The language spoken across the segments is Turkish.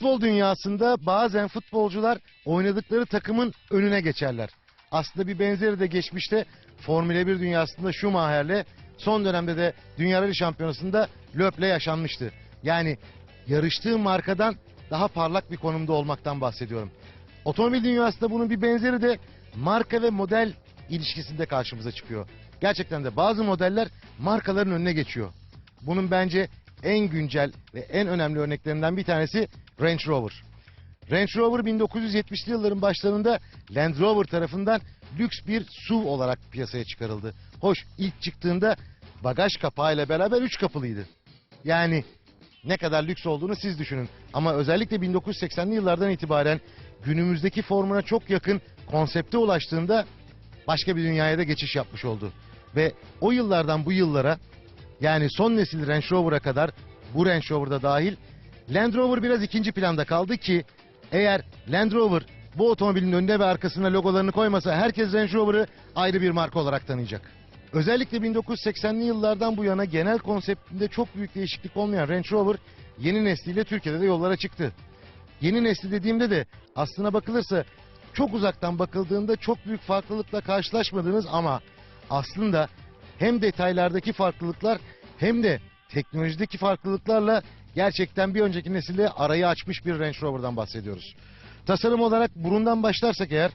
Futbol dünyasında bazen futbolcular oynadıkları takımın önüne geçerler. Aslında bir benzeri de geçmişte Formula 1 dünyasında Schumacher'le son dönemde de Dünya Rally Şampiyonası'nda Löp'le yaşanmıştı. Yani yarıştığı markadan daha parlak bir konumda olmaktan bahsediyorum. Otomobil dünyasında bunun bir benzeri de marka ve model ilişkisinde karşımıza çıkıyor. Gerçekten de bazı modeller markaların önüne geçiyor. Bunun bence en güncel ve en önemli örneklerinden bir tanesi Range Rover. Range Rover 1970'li yılların başlarında Land Rover tarafından lüks bir SUV olarak piyasaya çıkarıldı. Hoş ilk çıktığında bagaj kapağıyla beraber 3 kapılıydı. Yani ne kadar lüks olduğunu siz düşünün. Ama özellikle 1980'li yıllardan itibaren günümüzdeki formuna çok yakın konsepte ulaştığında başka bir dünyaya da geçiş yapmış oldu. Ve o yıllardan bu yıllara yani son nesil Range Rover'a kadar bu Range Rover'da dahil Land Rover biraz ikinci planda kaldı ki eğer Land Rover bu otomobilin önüne ve arkasına logolarını koymasa herkes Range Rover'ı ayrı bir marka olarak tanıyacak. Özellikle 1980'li yıllardan bu yana genel konseptinde çok büyük değişiklik olmayan Range Rover yeni nesliyle Türkiye'de de yollara çıktı. Yeni nesli dediğimde de aslına bakılırsa çok uzaktan bakıldığında çok büyük farklılıkla karşılaşmadığınız ama aslında hem detaylardaki farklılıklar hem de teknolojideki farklılıklarla gerçekten bir önceki nesilde arayı açmış bir Range Rover'dan bahsediyoruz. Tasarım olarak burundan başlarsak eğer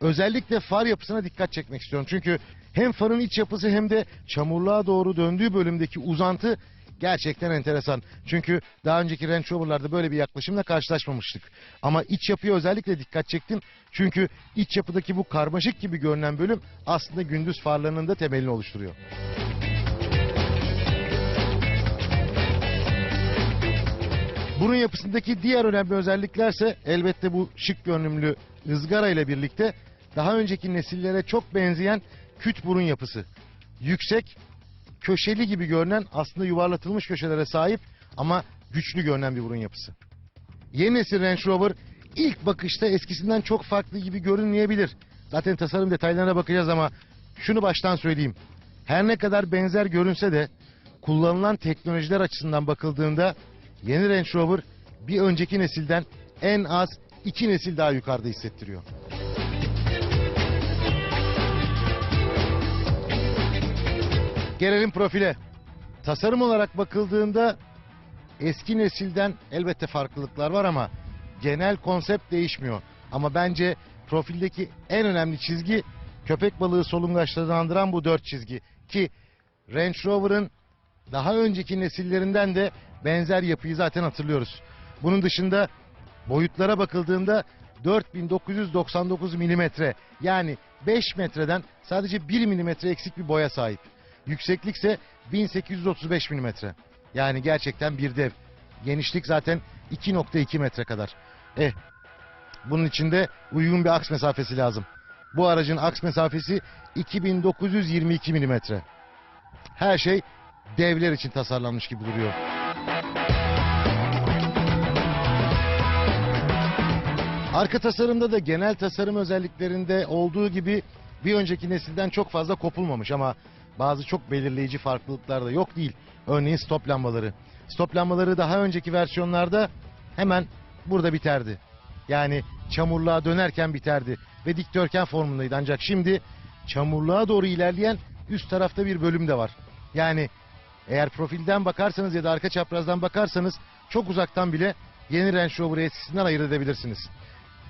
özellikle far yapısına dikkat çekmek istiyorum. Çünkü hem farın iç yapısı hem de çamurluğa doğru döndüğü bölümdeki uzantı gerçekten enteresan. Çünkü daha önceki Range Rover'larda böyle bir yaklaşımla karşılaşmamıştık. Ama iç yapıya özellikle dikkat çektim. Çünkü iç yapıdaki bu karmaşık gibi görünen bölüm aslında gündüz farlarının da temelini oluşturuyor. Bunun yapısındaki diğer önemli özelliklerse elbette bu şık görünümlü ızgara ile birlikte daha önceki nesillere çok benzeyen küt burun yapısı. Yüksek, köşeli gibi görünen aslında yuvarlatılmış köşelere sahip ama güçlü görünen bir burun yapısı. Yeni nesil Range Rover ilk bakışta eskisinden çok farklı gibi görünmeyebilir. Zaten tasarım detaylarına bakacağız ama şunu baştan söyleyeyim. Her ne kadar benzer görünse de kullanılan teknolojiler açısından bakıldığında yeni Range Rover bir önceki nesilden en az iki nesil daha yukarıda hissettiriyor. Gelelim profile. Tasarım olarak bakıldığında eski nesilden elbette farklılıklar var ama genel konsept değişmiyor. Ama bence profildeki en önemli çizgi köpek balığı solungaçlarını andıran bu dört çizgi. Ki Range Rover'ın daha önceki nesillerinden de benzer yapıyı zaten hatırlıyoruz. Bunun dışında boyutlara bakıldığında 4999 milimetre yani 5 metreden sadece 1 milimetre eksik bir boya sahip. Yükseklik ise 1835 milimetre. Yani gerçekten bir dev. Genişlik zaten 2.2 metre kadar. Eh, bunun içinde uygun bir aks mesafesi lazım. Bu aracın aks mesafesi 2922 milimetre. Her şey devler için tasarlanmış gibi duruyor. Arka tasarımda da genel tasarım özelliklerinde olduğu gibi bir önceki nesilden çok fazla kopulmamış ama bazı çok belirleyici farklılıklar da yok değil. Örneğin stop lambaları. Stop lambaları daha önceki versiyonlarda hemen burada biterdi. Yani çamurluğa dönerken biterdi ve dikdörtgen formundaydı. Ancak şimdi çamurluğa doğru ilerleyen üst tarafta bir bölüm de var. Yani eğer profilden bakarsanız ya da arka çaprazdan bakarsanız çok uzaktan bile yeni Range Rover'ı eskisinden ayırt edebilirsiniz.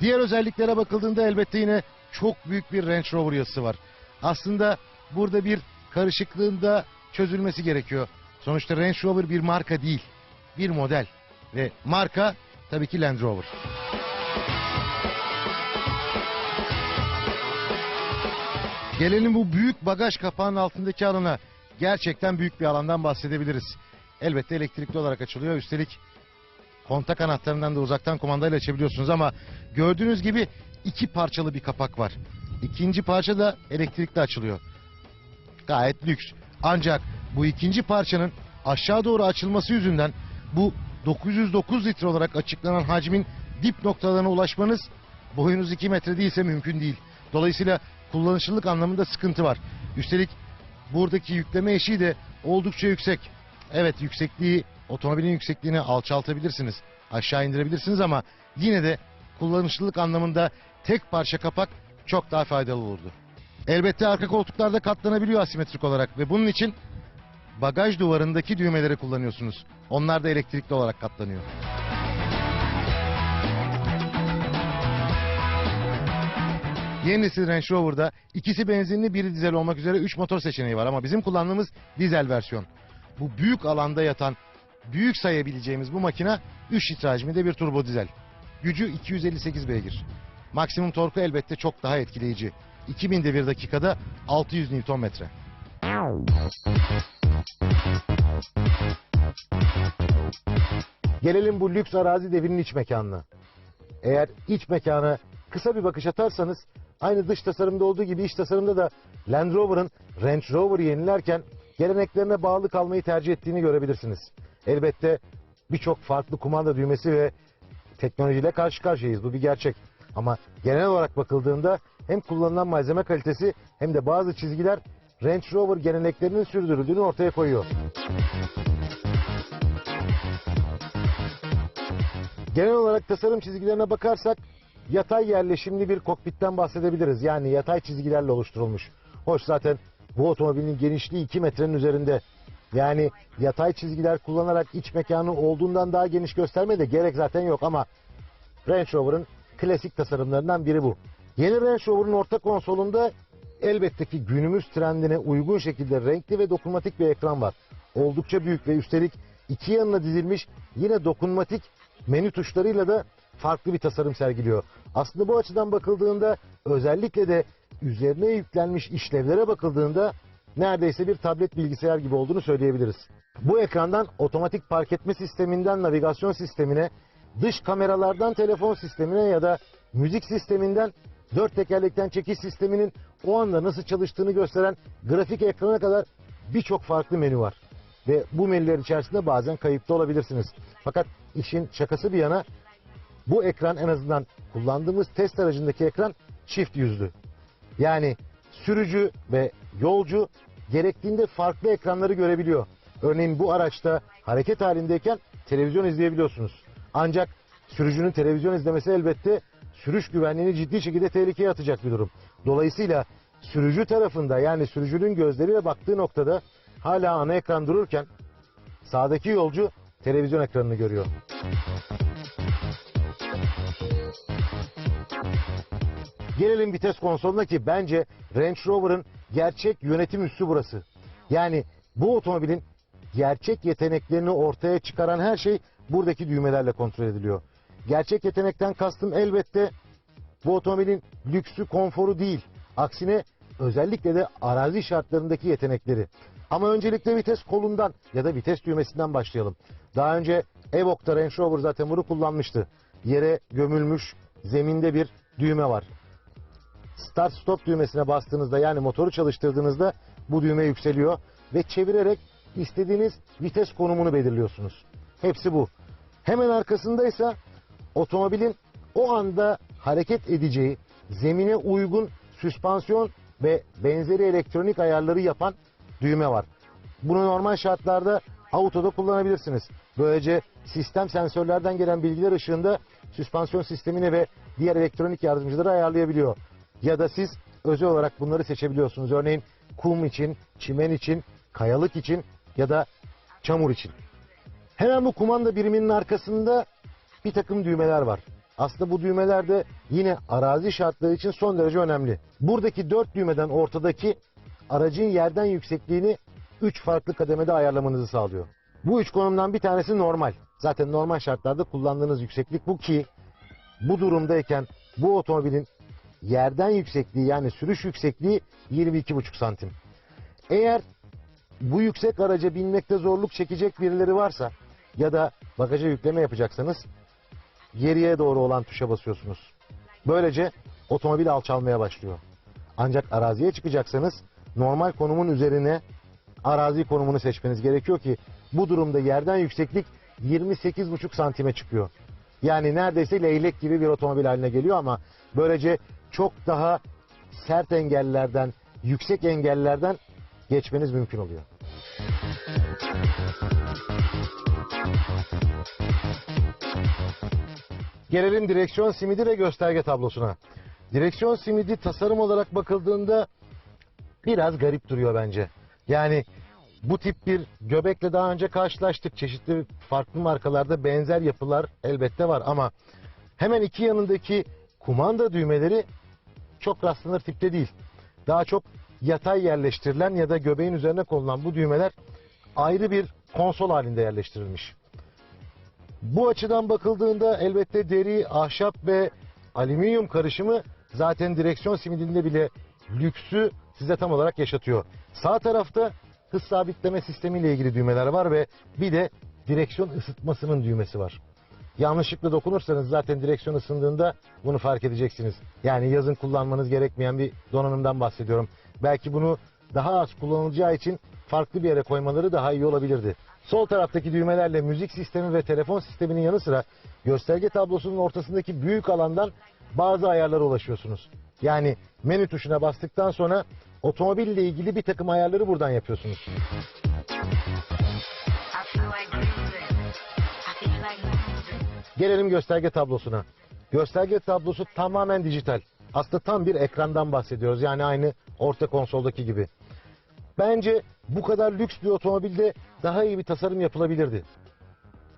Diğer özelliklere bakıldığında elbette yine çok büyük bir Range Rover yazısı var. Aslında burada bir karışıklığın da çözülmesi gerekiyor. Sonuçta Range Rover bir marka değil, bir model. Ve marka tabii ki Land Rover. Gelelim bu büyük bagaj kapağının altındaki alana. Gerçekten büyük bir alandan bahsedebiliriz. Elbette elektrikli olarak açılıyor. Üstelik kontak anahtarından da uzaktan kumandayla açabiliyorsunuz ama gördüğünüz gibi iki parçalı bir kapak var. İkinci parça da elektrikli açılıyor. Gayet lüks. Ancak bu ikinci parçanın aşağı doğru açılması yüzünden bu 909 litre olarak açıklanan hacmin dip noktalarına ulaşmanız boyunuz 2 metre değilse mümkün değil. Dolayısıyla kullanışlılık anlamında sıkıntı var. Üstelik buradaki yükleme eşiği de oldukça yüksek. Evet yüksekliği otomobilin yüksekliğini alçaltabilirsiniz. aşağı indirebilirsiniz ama yine de kullanışlılık anlamında tek parça kapak çok daha faydalı olurdu. Elbette arka koltuklarda katlanabiliyor asimetrik olarak ve bunun için bagaj duvarındaki düğmeleri kullanıyorsunuz. Onlar da elektrikli olarak katlanıyor. Yeni nesil Range Rover'da ikisi benzinli biri dizel olmak üzere 3 motor seçeneği var ama bizim kullandığımız dizel versiyon. Bu büyük alanda yatan, büyük sayabileceğimiz bu makina 3 litre hacminde bir turbo dizel. Gücü 258 beygir. Maksimum torku elbette çok daha etkileyici. 2000 devir dakikada 600 Nm. Gelelim bu lüks arazi devrinin iç mekanına. Eğer iç mekana kısa bir bakış atarsanız aynı dış tasarımda olduğu gibi iç tasarımda da Land Rover'ın Range Rover'ı yenilerken geleneklerine bağlı kalmayı tercih ettiğini görebilirsiniz. Elbette birçok farklı kumanda düğmesi ve teknolojiyle karşı karşıyayız. Bu bir gerçek. Ama genel olarak bakıldığında hem kullanılan malzeme kalitesi hem de bazı çizgiler Range Rover geleneklerinin sürdürüldüğünü ortaya koyuyor. Genel olarak tasarım çizgilerine bakarsak yatay yerleşimli bir kokpitten bahsedebiliriz. Yani yatay çizgilerle oluşturulmuş. Hoş zaten bu otomobilin genişliği 2 metrenin üzerinde. Yani yatay çizgiler kullanarak iç mekanı olduğundan daha geniş göstermeye de gerek zaten yok ama Range Rover'ın klasik tasarımlarından biri bu. Yeni Range Rover'ın orta konsolunda elbette ki günümüz trendine uygun şekilde renkli ve dokunmatik bir ekran var. Oldukça büyük ve üstelik iki yanına dizilmiş yine dokunmatik menü tuşlarıyla da farklı bir tasarım sergiliyor. Aslında bu açıdan bakıldığında özellikle de üzerine yüklenmiş işlevlere bakıldığında neredeyse bir tablet bilgisayar gibi olduğunu söyleyebiliriz. Bu ekrandan otomatik park etme sisteminden navigasyon sistemine, dış kameralardan telefon sistemine ya da müzik sisteminden dört tekerlekten çekiş sisteminin o anda nasıl çalıştığını gösteren grafik ekrana kadar birçok farklı menü var. Ve bu menüler içerisinde bazen kayıpta olabilirsiniz. Fakat işin şakası bir yana bu ekran en azından kullandığımız test aracındaki ekran çift yüzlü. Yani sürücü ve yolcu gerektiğinde farklı ekranları görebiliyor. Örneğin bu araçta hareket halindeyken televizyon izleyebiliyorsunuz. Ancak sürücünün televizyon izlemesi elbette sürüş güvenliğini ciddi şekilde tehlikeye atacak bir durum. Dolayısıyla sürücü tarafında yani sürücünün gözleriyle baktığı noktada hala ana ekran dururken sağdaki yolcu televizyon ekranını görüyor. Gelelim vites konsoluna ki bence Range Rover'ın gerçek yönetim üssü burası. Yani bu otomobilin gerçek yeteneklerini ortaya çıkaran her şey buradaki düğmelerle kontrol ediliyor. Gerçek yetenekten kastım elbette bu otomobilin lüksü, konforu değil. Aksine özellikle de arazi şartlarındaki yetenekleri. Ama öncelikle vites kolundan ya da vites düğmesinden başlayalım. Daha önce Evoque'da Range Rover zaten bunu kullanmıştı. Yere gömülmüş zeminde bir düğme var. Start stop düğmesine bastığınızda yani motoru çalıştırdığınızda bu düğme yükseliyor ve çevirerek istediğiniz vites konumunu belirliyorsunuz. Hepsi bu. Hemen arkasında ise otomobilin o anda hareket edeceği zemine uygun süspansiyon ve benzeri elektronik ayarları yapan düğme var. Bunu normal şartlarda autoda kullanabilirsiniz. Böylece sistem sensörlerden gelen bilgiler ışığında süspansiyon sistemini ve diğer elektronik yardımcıları ayarlayabiliyor. Ya da siz özel olarak bunları seçebiliyorsunuz. Örneğin kum için, çimen için, kayalık için ya da çamur için. Hemen bu kumanda biriminin arkasında bir takım düğmeler var. Aslında bu düğmeler de yine arazi şartları için son derece önemli. Buradaki dört düğmeden ortadaki aracın yerden yüksekliğini üç farklı kademede ayarlamanızı sağlıyor. Bu üç konumdan bir tanesi normal. Zaten normal şartlarda kullandığınız yükseklik bu ki bu durumdayken bu otomobilin yerden yüksekliği yani sürüş yüksekliği 22,5 santim. Eğer bu yüksek araca binmekte zorluk çekecek birileri varsa ya da bagaja yükleme yapacaksanız geriye doğru olan tuşa basıyorsunuz. Böylece otomobil alçalmaya başlıyor. Ancak araziye çıkacaksanız normal konumun üzerine arazi konumunu seçmeniz gerekiyor ki bu durumda yerden yükseklik 28,5 santime çıkıyor. Yani neredeyse leylek gibi bir otomobil haline geliyor ama böylece çok daha sert engellerden, yüksek engellerden geçmeniz mümkün oluyor. Gelelim direksiyon simidi ve gösterge tablosuna. Direksiyon simidi tasarım olarak bakıldığında biraz garip duruyor bence. Yani bu tip bir göbekle daha önce karşılaştık. Çeşitli farklı markalarda benzer yapılar elbette var ama hemen iki yanındaki kumanda düğmeleri çok rastlanır tipte değil. Daha çok yatay yerleştirilen ya da göbeğin üzerine konulan bu düğmeler ayrı bir konsol halinde yerleştirilmiş. Bu açıdan bakıldığında elbette deri, ahşap ve alüminyum karışımı zaten direksiyon simidinde bile lüksü size tam olarak yaşatıyor. Sağ tarafta hız sabitleme sistemiyle ilgili düğmeler var ve bir de direksiyon ısıtmasının düğmesi var. Yanlışlıkla dokunursanız zaten direksiyon ısındığında bunu fark edeceksiniz. Yani yazın kullanmanız gerekmeyen bir donanımdan bahsediyorum. Belki bunu daha az kullanılacağı için farklı bir yere koymaları daha iyi olabilirdi. Sol taraftaki düğmelerle müzik sistemi ve telefon sisteminin yanı sıra gösterge tablosunun ortasındaki büyük alandan bazı ayarlara ulaşıyorsunuz. Yani menü tuşuna bastıktan sonra otomobille ilgili bir takım ayarları buradan yapıyorsunuz. Gelelim gösterge tablosuna. Gösterge tablosu tamamen dijital. Aslında tam bir ekrandan bahsediyoruz. Yani aynı orta konsoldaki gibi. Bence bu kadar lüks bir otomobilde daha iyi bir tasarım yapılabilirdi.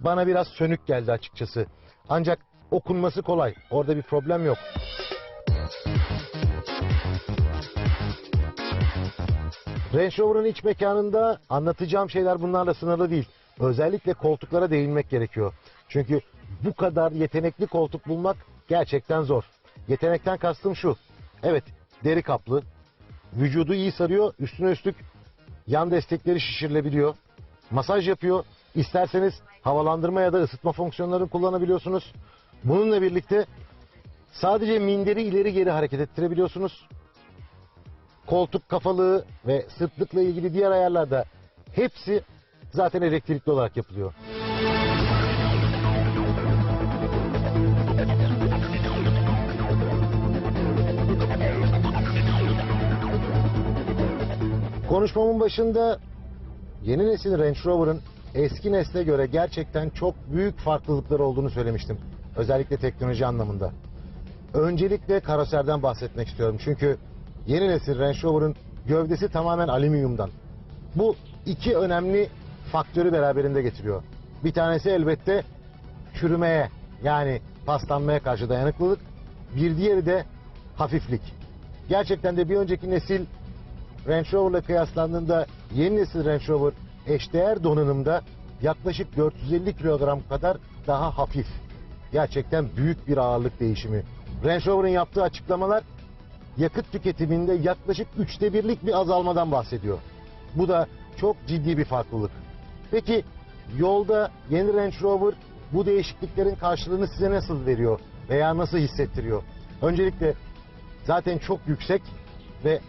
Bana biraz sönük geldi açıkçası. Ancak okunması kolay. Orada bir problem yok. Range Rover'ın iç mekanında anlatacağım şeyler bunlarla sınırlı değil. Özellikle koltuklara değinmek gerekiyor. Çünkü bu kadar yetenekli koltuk bulmak gerçekten zor. Yetenekten kastım şu. Evet, deri kaplı. Vücudu iyi sarıyor, üstüne üstlük yan destekleri şişirilebiliyor. Masaj yapıyor. İsterseniz havalandırma ya da ısıtma fonksiyonlarını kullanabiliyorsunuz. Bununla birlikte sadece minderi ileri geri hareket ettirebiliyorsunuz koltuk kafalığı ve sırtlıkla ilgili diğer ayarlarda hepsi zaten elektrikli olarak yapılıyor. Konuşmamın başında yeni nesil Range Rover'ın eski nesle göre gerçekten çok büyük farklılıkları olduğunu söylemiştim. Özellikle teknoloji anlamında. Öncelikle karoserden bahsetmek istiyorum. Çünkü yeni nesil Range Rover'ın gövdesi tamamen alüminyumdan. Bu iki önemli faktörü beraberinde getiriyor. Bir tanesi elbette çürümeye yani paslanmaya karşı dayanıklılık. Bir diğeri de hafiflik. Gerçekten de bir önceki nesil Range Rover'la kıyaslandığında yeni nesil Range Rover eşdeğer donanımda yaklaşık 450 kilogram kadar daha hafif. Gerçekten büyük bir ağırlık değişimi. Range Rover'ın yaptığı açıklamalar yakıt tüketiminde yaklaşık üçte birlik bir azalmadan bahsediyor. Bu da çok ciddi bir farklılık. Peki yolda yeni Range Rover bu değişikliklerin karşılığını size nasıl veriyor veya nasıl hissettiriyor? Öncelikle zaten çok yüksek ve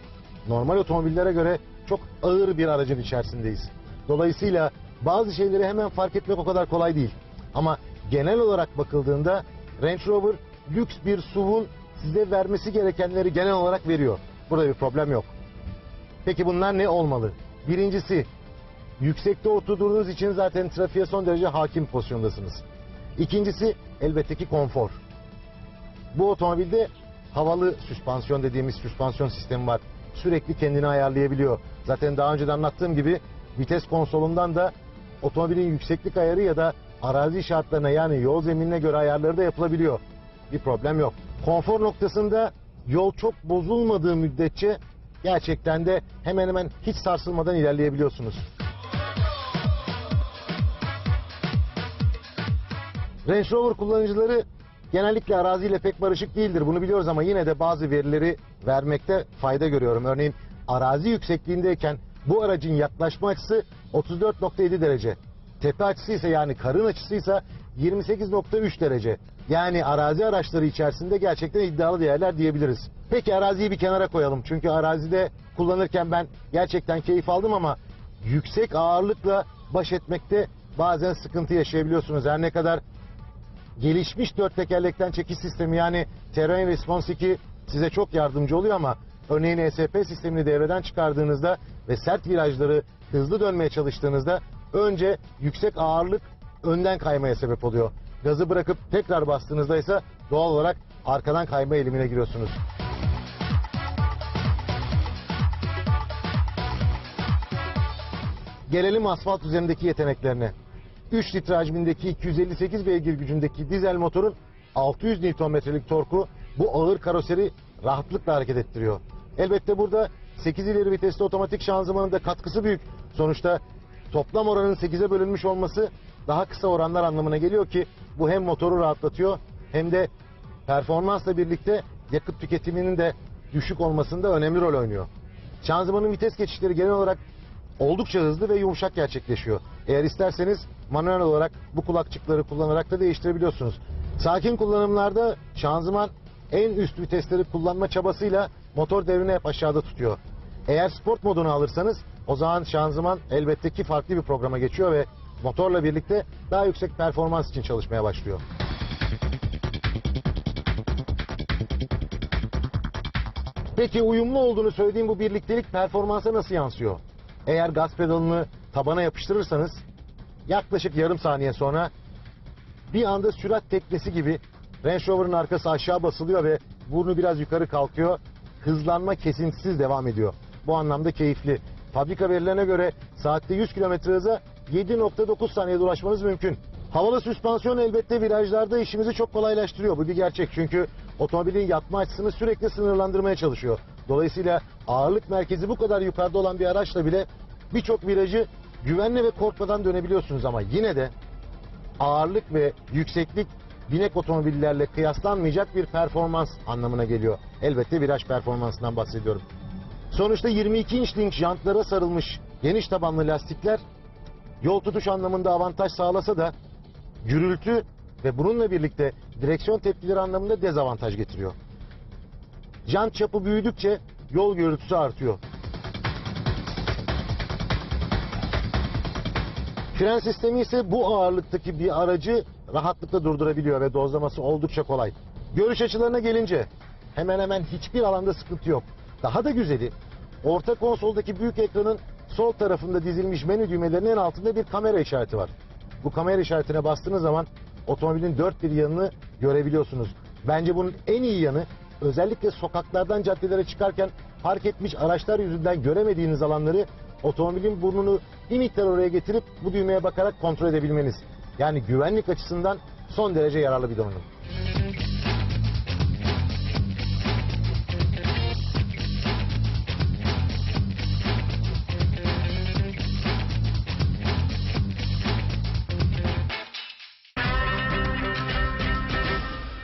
normal otomobillere göre çok ağır bir aracın içerisindeyiz. Dolayısıyla bazı şeyleri hemen fark etmek o kadar kolay değil. Ama genel olarak bakıldığında Range Rover lüks bir SUV'un size vermesi gerekenleri genel olarak veriyor. Burada bir problem yok. Peki bunlar ne olmalı? Birincisi, yüksekte oturduğunuz için zaten trafiğe son derece hakim pozisyondasınız. İkincisi, elbette ki konfor. Bu otomobilde havalı süspansiyon dediğimiz süspansiyon sistemi var. Sürekli kendini ayarlayabiliyor. Zaten daha önce de anlattığım gibi vites konsolundan da otomobilin yükseklik ayarı ya da arazi şartlarına yani yol zeminine göre ayarları da yapılabiliyor. Bir problem yok. Konfor noktasında yol çok bozulmadığı müddetçe gerçekten de hemen hemen hiç sarsılmadan ilerleyebiliyorsunuz. Range Rover kullanıcıları genellikle araziyle pek barışık değildir. Bunu biliyoruz ama yine de bazı verileri vermekte fayda görüyorum. Örneğin arazi yüksekliğindeyken bu aracın yaklaşma açısı 34.7 derece. Tepe açısı ise yani karın açısı ise 28.3 derece. Yani arazi araçları içerisinde gerçekten iddialı değerler diyebiliriz. Peki araziyi bir kenara koyalım. Çünkü arazide kullanırken ben gerçekten keyif aldım ama yüksek ağırlıkla baş etmekte bazen sıkıntı yaşayabiliyorsunuz. Her ne kadar gelişmiş dört tekerlekten çekiş sistemi yani Terrain Response 2 size çok yardımcı oluyor ama örneğin ESP sistemini devreden çıkardığınızda ve sert virajları hızlı dönmeye çalıştığınızda önce yüksek ağırlık önden kaymaya sebep oluyor. Gazı bırakıp tekrar bastığınızda ise doğal olarak arkadan kayma eğilimine giriyorsunuz. Gelelim asfalt üzerindeki yeteneklerine. 3 litre hacmindeki 258 beygir gücündeki dizel motorun 600 Nm'lik torku bu ağır karoseri rahatlıkla hareket ettiriyor. Elbette burada 8 ileri vitesli otomatik şanzımanın da katkısı büyük. Sonuçta toplam oranın 8'e bölünmüş olması daha kısa oranlar anlamına geliyor ki bu hem motoru rahatlatıyor hem de performansla birlikte yakıt tüketiminin de düşük olmasında önemli rol oynuyor. Şanzımanın vites geçişleri genel olarak oldukça hızlı ve yumuşak gerçekleşiyor. Eğer isterseniz manuel olarak bu kulakçıkları kullanarak da değiştirebiliyorsunuz. Sakin kullanımlarda şanzıman en üst vitesleri kullanma çabasıyla motor devrini hep aşağıda tutuyor. Eğer sport modunu alırsanız o zaman şanzıman elbette ki farklı bir programa geçiyor ve motorla birlikte daha yüksek performans için çalışmaya başlıyor. Peki uyumlu olduğunu söylediğim bu birliktelik performansa nasıl yansıyor? Eğer gaz pedalını tabana yapıştırırsanız yaklaşık yarım saniye sonra bir anda sürat teknesi gibi Range Rover'ın arkası aşağı basılıyor ve burnu biraz yukarı kalkıyor. Hızlanma kesintisiz devam ediyor. Bu anlamda keyifli. Fabrika verilerine göre saatte 100 km hıza 7.9 saniyede ulaşmanız mümkün. Havalı süspansiyon elbette virajlarda işimizi çok kolaylaştırıyor. Bu bir gerçek çünkü otomobilin yatma açısını sürekli sınırlandırmaya çalışıyor. Dolayısıyla ağırlık merkezi bu kadar yukarıda olan bir araçla bile birçok virajı güvenli ve korkmadan dönebiliyorsunuz ama yine de ağırlık ve yükseklik binek otomobillerle kıyaslanmayacak bir performans anlamına geliyor. Elbette viraj performansından bahsediyorum. Sonuçta 22 inçlik jantlara sarılmış geniş tabanlı lastikler yol tutuş anlamında avantaj sağlasa da gürültü ve bununla birlikte direksiyon tepkileri anlamında dezavantaj getiriyor. Jant çapı büyüdükçe yol gürültüsü artıyor. Fren sistemi ise bu ağırlıktaki bir aracı rahatlıkla durdurabiliyor ve dozlaması oldukça kolay. Görüş açılarına gelince hemen hemen hiçbir alanda sıkıntı yok. Daha da güzeli orta konsoldaki büyük ekranın sol tarafında dizilmiş menü düğmelerinin en altında bir kamera işareti var. Bu kamera işaretine bastığınız zaman otomobilin dört bir yanını görebiliyorsunuz. Bence bunun en iyi yanı özellikle sokaklardan caddelere çıkarken park etmiş araçlar yüzünden göremediğiniz alanları otomobilin burnunu bir miktar oraya getirip bu düğmeye bakarak kontrol edebilmeniz. Yani güvenlik açısından son derece yararlı bir donanım.